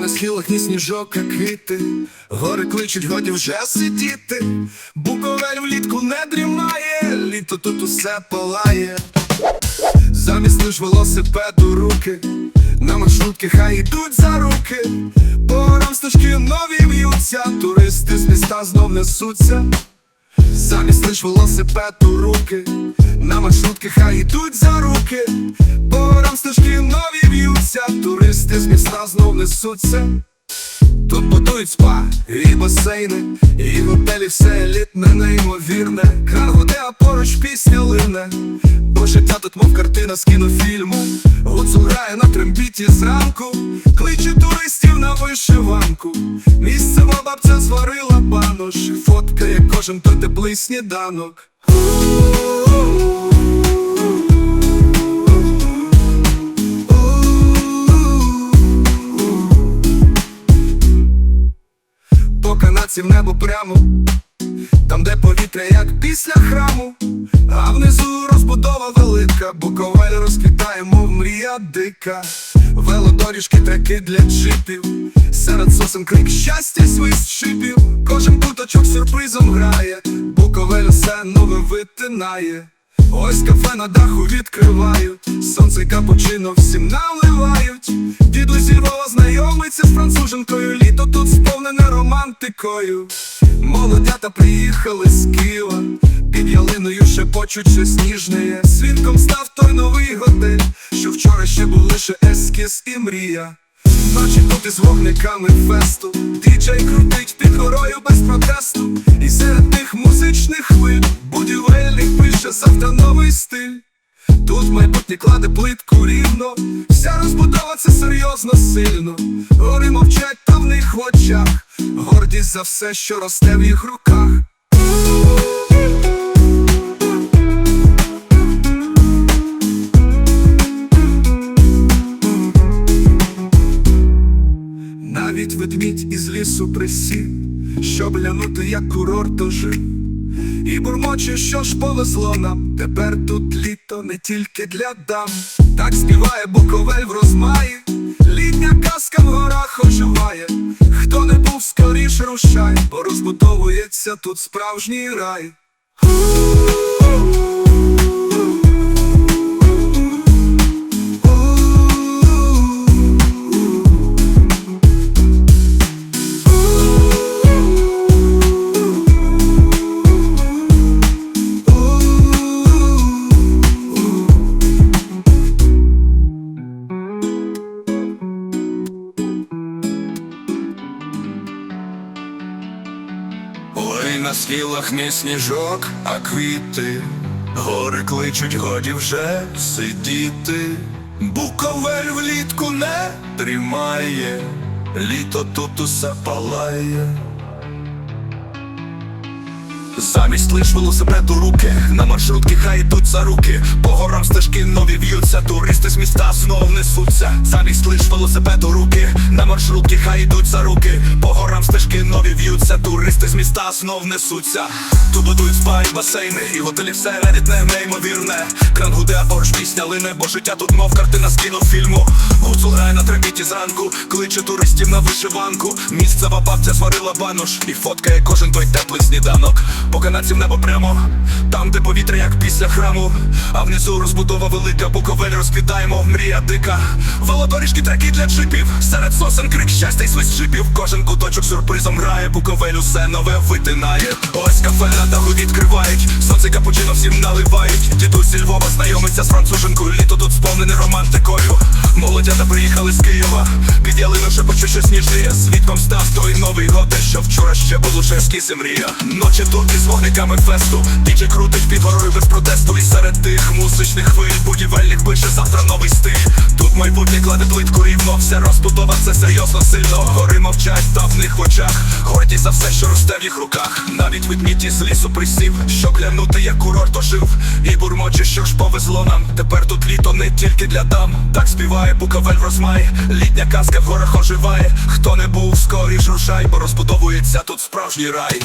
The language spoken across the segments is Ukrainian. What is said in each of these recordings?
на схилах ні сніжок, а квіти, гори кличуть, годі вже сидіти. Буковель влітку не дрімає, літо тут усе палає. Замість лиш велосипеду руки, на маршрутки хай ідуть за руки. По горам стежки нові в'ються, туристи з міста знов несуться. Замість лиш велосипеду руки, на маршрутки хай ідуть за руки. По горам стежки нові в'ються, туристи з міста знов несуться. Тут будують спа і басейни, і готелі все елітне, неймовірне. Кран гуде, а поруч пісня лине. Бо життя тут, мов картина з кінофільму. Гуцул грає на трембіті зранку, кличе туристів на вишиванку. Місцева бабця зварила банош, фоткає кожен то теплий сніданок. По канадці в небо прямо, там, де повітря, як після храму, а внизу розбудова велика, Буковель розквітає, мов мрія дика. Велодоріжки треки для джипів, серед сосен крик щастя, свист шипів. Кожен куточок сюрпризом грає, Буковель усе нове витинає. Ось кафе на даху відкривають, сонце капучино всім наливають. Знайомиться з француженкою, літо тут сповнене романтикою. Молодята приїхали з Києва, під ялиною шепочуть щось ніжне. Свідком став той новий готель, що вчора ще був лише ескіз і мрія. Ночі тут із вогниками фесту, діджей крутить під горою без протесту. І серед тих музичних хвиль будівельник пише завтра новий стиль. Тут майбутнє кладе плитку рівно, вся розбудова це серйозно сильно. Гори мовчать та в них в очах, гордість за все, що росте в їх руках. Навіть ведмідь із лісу присів, щоб глянути, як курорт ожив. І бурмоче, що ж повезло нам, тепер тут літо не тільки для дам. Так співає Буковель в розмаї, літня казка в горах оживає. Хто не був, скоріш рушай, бо розбудовується тут справжній рай. На схилах не сніжок, а квіти, гори кличуть, годі вже сидіти. Буковель влітку не тримає, літо тут усе палає. Замість лиш велосипеду руки, на маршрутки хай йдуть за руки, по горам стежки нові туристи з міста знов несуться. Замість лиш велосипеду руки, на маршрутки хай йдуть за руки, по горам стежки нові в'ються, туристи з міста знов несуться. Тут будують спа і басейни, і готелі все елітне, неймовірне. Кран гуде, а поруч пісня лине, бо життя тут мов картина з кінофільму. Гуцул грає на требіті зранку, кличе туристів на вишиванку. Місцева бабця зварила банош і фоткає кожен той теплий сніданок. По канадці в небо прямо, там, де повітря, як після храму, а внизу розбудова велика, буковель розквітаємо, мрія дика. Велодоріжки треки для джипів, серед сосен крик щастя й свист джипів. Кожен куточок сюрпризом грає, буковель усе нове витинає. Ось кафе на даху відкривають, сонце капучино всім наливають. Дідусь Львова знайомиться з француженкою, літо тут сповнене романтикою. Молодята приїхали з Києва, під ялину шепоче щось ніжніє. Свідком став той новий готель, вчора ще був лише ескіз і мрія. Ночі тут із вогниками фесту, діджей крутить під горою без протесту. І серед тих музичних хвиль будівельник пише завтра новий стиль. Тут майбутнє кладе плитку рівно, вся розбудова це серйозно сильно. Гори мовчать, та в них в очах. Гордість за все, що росте в їх руках. Навіть ведмідь із лісу присів, щоб глянути, як курорт ожив. І бурмоче, що ж повезло нам. Тепер тут літо не тільки для дам. Так співає Буковель в розмай. Літня казка в горах оживає. Хто не був, скоріш рушай, бо розбудовується та тут справжній рай.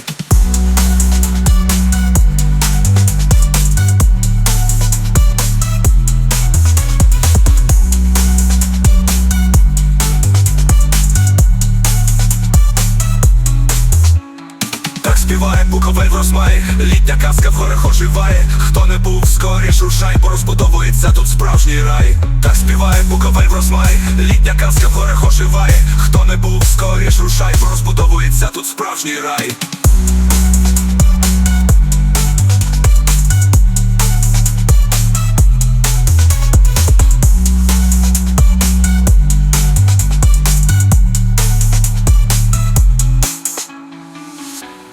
Так співає буковель в розмаї, літня казка в горах оживає. Хто не був скоріш, рушай, бо розбудовується тут справжній рай. Так співає Буковель в розмай, літня казка в горах оживає. Хто не був, скоріш рушай, бо розбудовується тут справжній рай.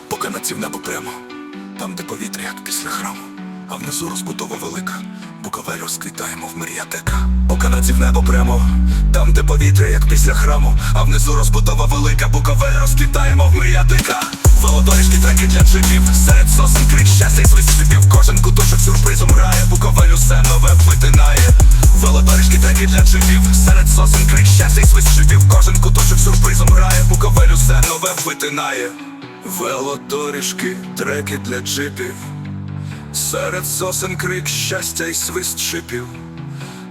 Поки над небо прямо, там, де повітря, як після храму, а внизу розбудова велика, Буковель розквітаємо в мріятека. Поки над небо прямо, там, де повітря, як після храму, а внизу розбудова велика, Буковель розквітаємо в мріятека. Велодоріжки треки для джипів, серед сосен крик щастя і свист кожен куточок сюрпризом грає, Буковель усе нове витинає. Велодоріжки треки для джипів, серед сосен крик щастя і свист кожен куточок сюрпризом грає, Буковель усе нове витинає. Велодоріжки, треки для джипів, серед сосен крик щастя і свист шипів.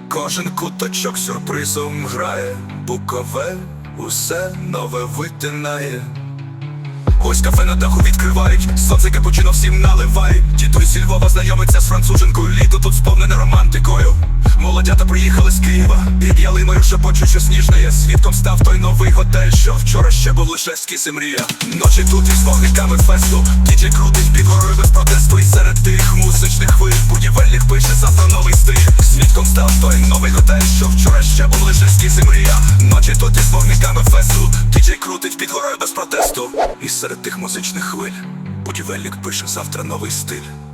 Кожен куточок сюрпризом грає, букове усе нове витинає. Ось кафе на даху відкривають, сонце капучино всім наливають. Дідусь зі Львова знайомиться з француженкою, літо тут сповнене романтикою. Молодята приїхали з Києва, під ялиною шепочуть, що сніжне є. Свідком став той новий готель, що вчора ще був лише скіс і мрія. Ночі тут із вогниками фесту, діджей крутить під горою без протесту. І серед тих музичних хвиль будівельних пише завтра новий стиль. Свідком став той новий готель, що вчора ще був лише скіс і мрія. Ночі тут із вогниками фесту, діджей крутить під горою без протесту. І серед тих музичних хвиль будівельник пише завтра новий стиль.